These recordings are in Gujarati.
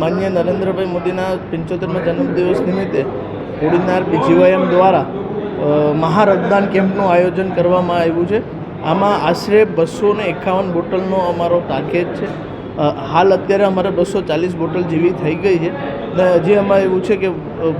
માન્ય નરેન્દ્રભાઈ મોદીના પંચોતેરમા જન્મદિવસ નિમિત્તે કોડીનાર બીજીવાયએમ દ્વારા મહારક્તદાન કેમ્પનું આયોજન કરવામાં આવ્યું છે. આમાં આશરે બસો ને એકાવન બોટલનો અમારો ટાર્ગેટ છે. હાલ અત્યારે અમારે બસો ચાલીસ બોટલ જેવી થઈ ગઈ છે. ને હજી અમારે એવું છે કે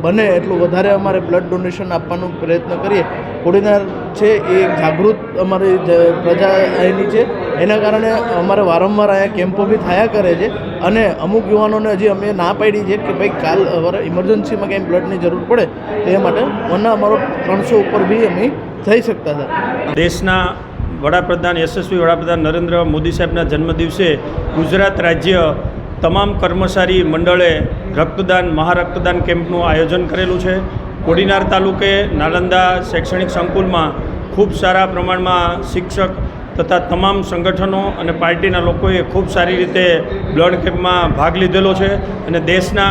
બને એટલું વધારે અમારે બ્લડ ડોનેશન આપવાનો પ્રયત્ન કરીએ. કોડીનાર છે એ જાગૃત અમારી પ્રજા અહીંની છે. એના કારણે અમારે વારંવાર અહીંયા કેમ્પો બી થયા કરે છે. અને અમુક યુવાનોને હજી અમે ના પાડી છે કે ભાઈ કાલ અમારે ઇમરજન્સીમાં કંઈ બ્લડની જરૂર પડે, તે માટે મને અમારો ત્રણસો ઉપર બી અમે થઈ શકતા હતા. દેશના વડાપ્રધાન, યશસ્વી વડાપ્રધાન નરેન્દ્ર મોદી સાહેબના જન્મદિવસે ગુજરાત રાજ્ય તમામ કર્મચારી મંડળે રક્તદાન, મહારક્તદાન કેમ્પનું આયોજન કરેલું છે. કોડીનાર તાલુકે નાલંદા શૈક્ષણિક સંકુલમાં ખૂબ સારા પ્રમાણમાં શિક્ષક તથા તમામ સંગઠનો અને પાર્ટીના લોકોએ ખૂબ સારી રીતે બ્લડ કેમ્પમાં ભાગ લીધેલો છે અને દેશના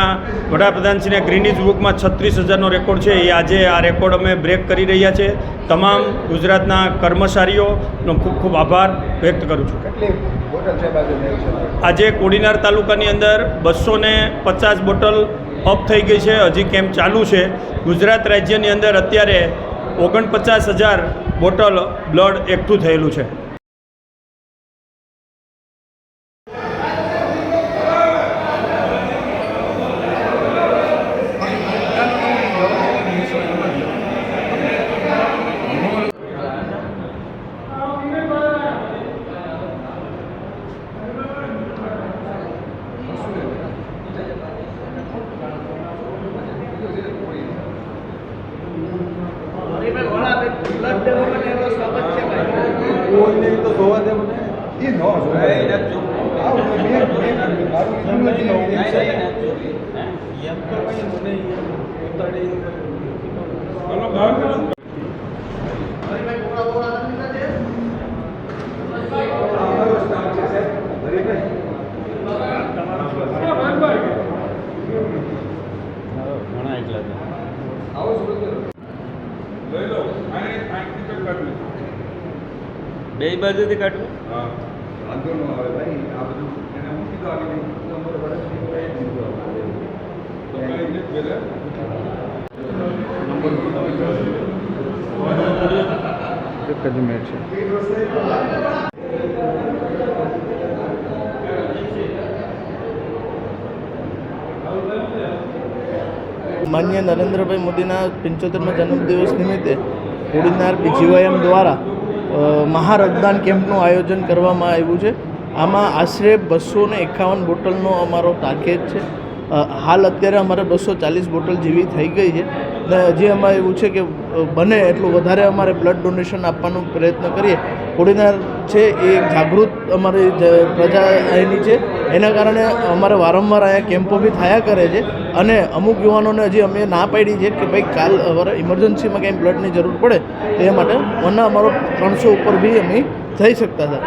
વડાપ્રધાનશ્રીના ગ્રીનીઝ બુકમાં છત્રીસ હજારનો રેકોર્ડ છે. એ આજે આ રેકોર્ડ અમે બ્રેક કરી રહ્યા છે. તમામ ગુજરાતના કર્મચારીઓનો ખૂબ ખૂબ આભાર વ્યક્ત કરું છું. આજે કોડીનાર તાલુકાની અંદર બસો પચાસ બોટલ અપ થઈ ગઈ છે. હજી કેમ્પ ચાલુ છે. ગુજરાત રાજ્યની અંદર અત્યારે ઓગણપચાસ હજાર બોટલ બ્લડ એકઠું થયેલું છે. કોઈ નહીં તો જોવા દે મને એ ન જોવાય આવું તો બે બે મારું કીધું નથી નવું છે એમ તો કઈ મને ઉતાડી હલો બહાર કરો લઈ લો આને બે બાજુથી કાઢવું હા. વાંધો ન આવે ભાઈ. આ બધું એને હું કીધું આવી નહીં અમારે માન્ય નરેન્દ્રભાઈ મોદીના પંચોતેરમા જન્મદિવસ નિમિત્તે કોડીનાર બીજીવાયએમ દ્વારા મહારક્તદાન કેમ્પનું આયોજન કરવામાં આવ્યું છે. આમાં આશરે બસો ને એકાવન બોટલનો અમારો ટાર્ગેટ છે. હાલ અત્યારે અમારે બસો ચાલીસ બોટલ જેવી થઈ ગઈ છે. ને હજી અમારે એવું છે કે બને એટલું વધારે અમારે બ્લડ ડોનેશન આપવાનો પ્રયત્ન કરીએ. કોડીનાર છે એ જાગૃત અમારી પ્રજા અહીંની છે. એના કારણે અમારે વારંવાર અહીંયા કેમ્પો બી થયા કરે છે અને અમુક યુવાનોને હજી અમે ના પાડી છે કે ભાઈ કાલ અમારે ઇમરજન્સીમાં કંઈ બ્લડની જરૂર પડે તે માટે મને અમારો ત્રણસો ઉપર બી અમે થઈ શકતા હતા.